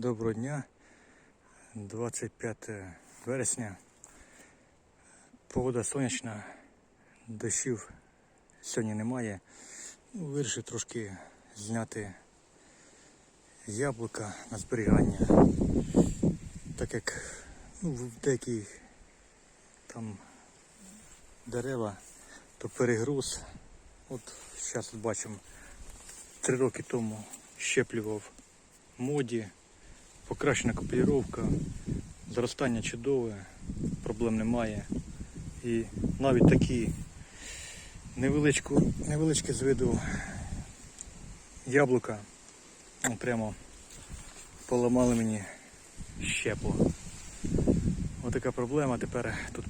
Доброго дня. 25 вересня. Погода сонячна, дощів сьогодні немає. Ну, Вирішив трошки зняти яблука на зберігання. Так як ну, в деякі там дерева, то перегруз. От зараз бачимо, три роки тому щеплював моді, покращена копіювання, зростання чудове, проблем немає. І навіть такі невеличке з виду яблука ну, прямо поламали мені щепло. Отака проблема. Тепер тут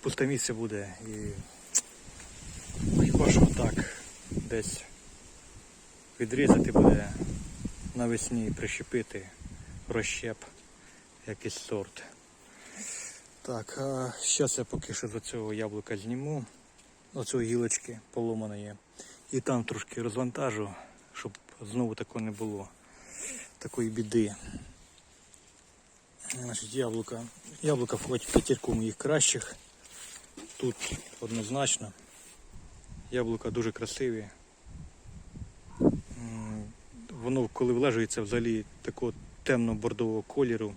пусте місце буде і хіба що так десь відрізати буде навесні прищепити розщеп, якийсь сорт. Так, а зараз я поки що до цього яблука зніму, оцього гілочки поломаної. І там трошки розвантажу, щоб знову такого не було. Такої біди. Значить, яблука. Яблука входять в п'ятірку моїх кращих. Тут однозначно. Яблука дуже красиві. Воно коли влежується взагалі такого темно-бордового кольору.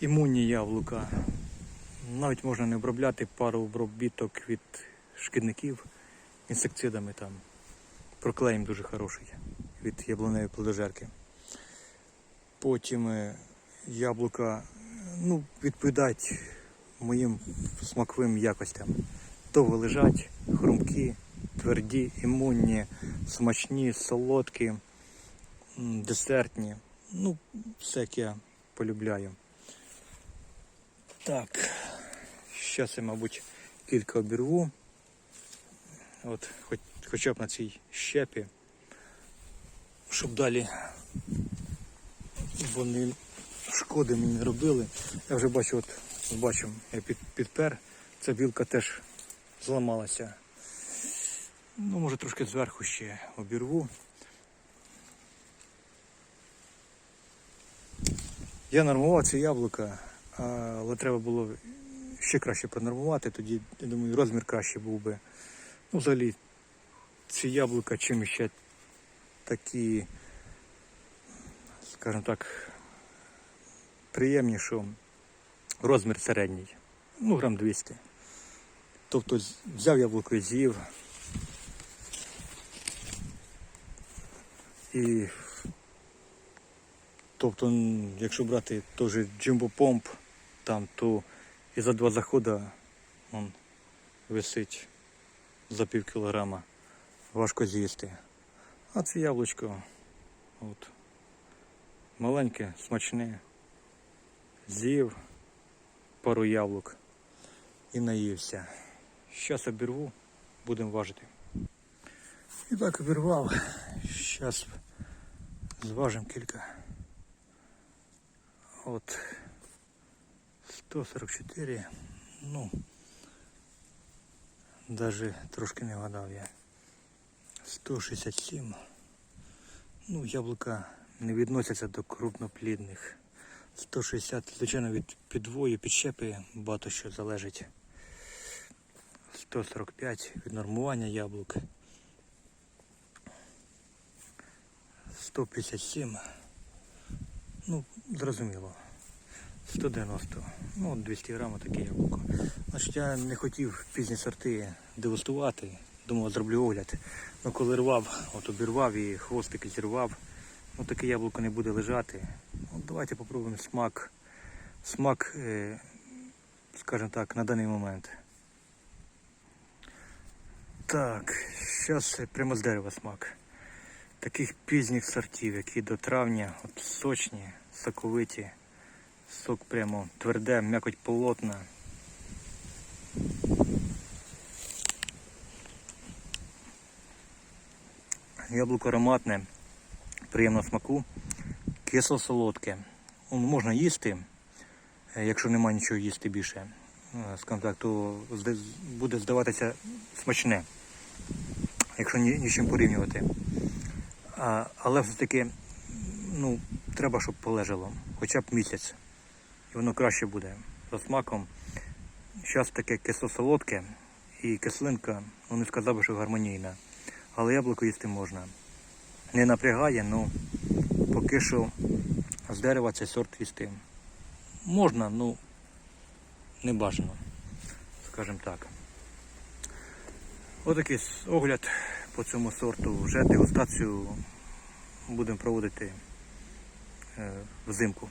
Імунні яблука. Навіть можна не обробляти пару обробіток від шкідників інсектицидами там. Проклеїм дуже хороший від яблуневої плодожерки. Потім е, яблука ну, відповідають моїм смаковим якостям. Довго лежать, хрумкі, тверді, імунні, смачні, солодкі, десертні. Ну, все як я полюбляю. Так, зараз я, мабуть, кілька обірву. От, хоч, хоча б на цій щепі, щоб далі вони шкоди мені не робили. Я вже бачу, от бачимо, я під, підпер, ця білка теж зламалася. Ну, може трошки зверху ще обірву. Я нормував ці яблука, але треба було ще краще пронормувати, тоді, я думаю, розмір краще був би. Ну, взагалі, ці яблука чим ще такі, скажімо так, приємні, що розмір середній. Ну, грам 200. Тобто взяв яблуко і з'їв. І тобто, якщо брати теж джимбо помп, там, то і за два заходи он висить за пів кілограма. Важко з'їсти. А це яблучко от, маленьке, смачне. З'їв пару яблук і наївся. Зараз обірву, будемо важити. І так обірвав. Зараз зважимо кілька. От 144. Ну, даже трошки не вгадав я. 167. Ну, яблука не відносяться до крупноплідних. 160, звичайно, від підвою, підщепи багато що залежить. 145 від нормування яблук. 157. Ну, зрозуміло. 190. Ну, 200 грамів таке яблуко. Значить, я не хотів пізні сорти дегустувати. Думав, зроблю огляд. Ну коли рвав, от обірвав і хвостик зірвав, ну таке яблуко не буде лежати. От давайте попробуємо смак. Смак, е, скажімо так, на даний момент. Так, зараз прямо з дерева смак. Таких пізніх сортів, які до травня, от сочні, соковиті. Сок прямо тверде, м'якоть полотна. Яблуко ароматне, приємно смаку, кисло-солодке. Ну, Можна їсти, е, якщо немає нічого їсти більше. Е, так, то буде здаватися смачне, якщо нічим порівнювати. А, але все-таки ну, треба, щоб полежало. Хоча б місяць. І воно краще буде. За смаком. Зараз таке кисло-солодке і кислинка, ну не сказав би, що гармонійна. Але яблуко їсти можна. Не напрягає, ну поки що з дерева цей сорт їсти. Можна, ну не бажано, скажімо так. Отакий огляд по цьому сорту. Вже дегустацію будемо проводити е, взимку.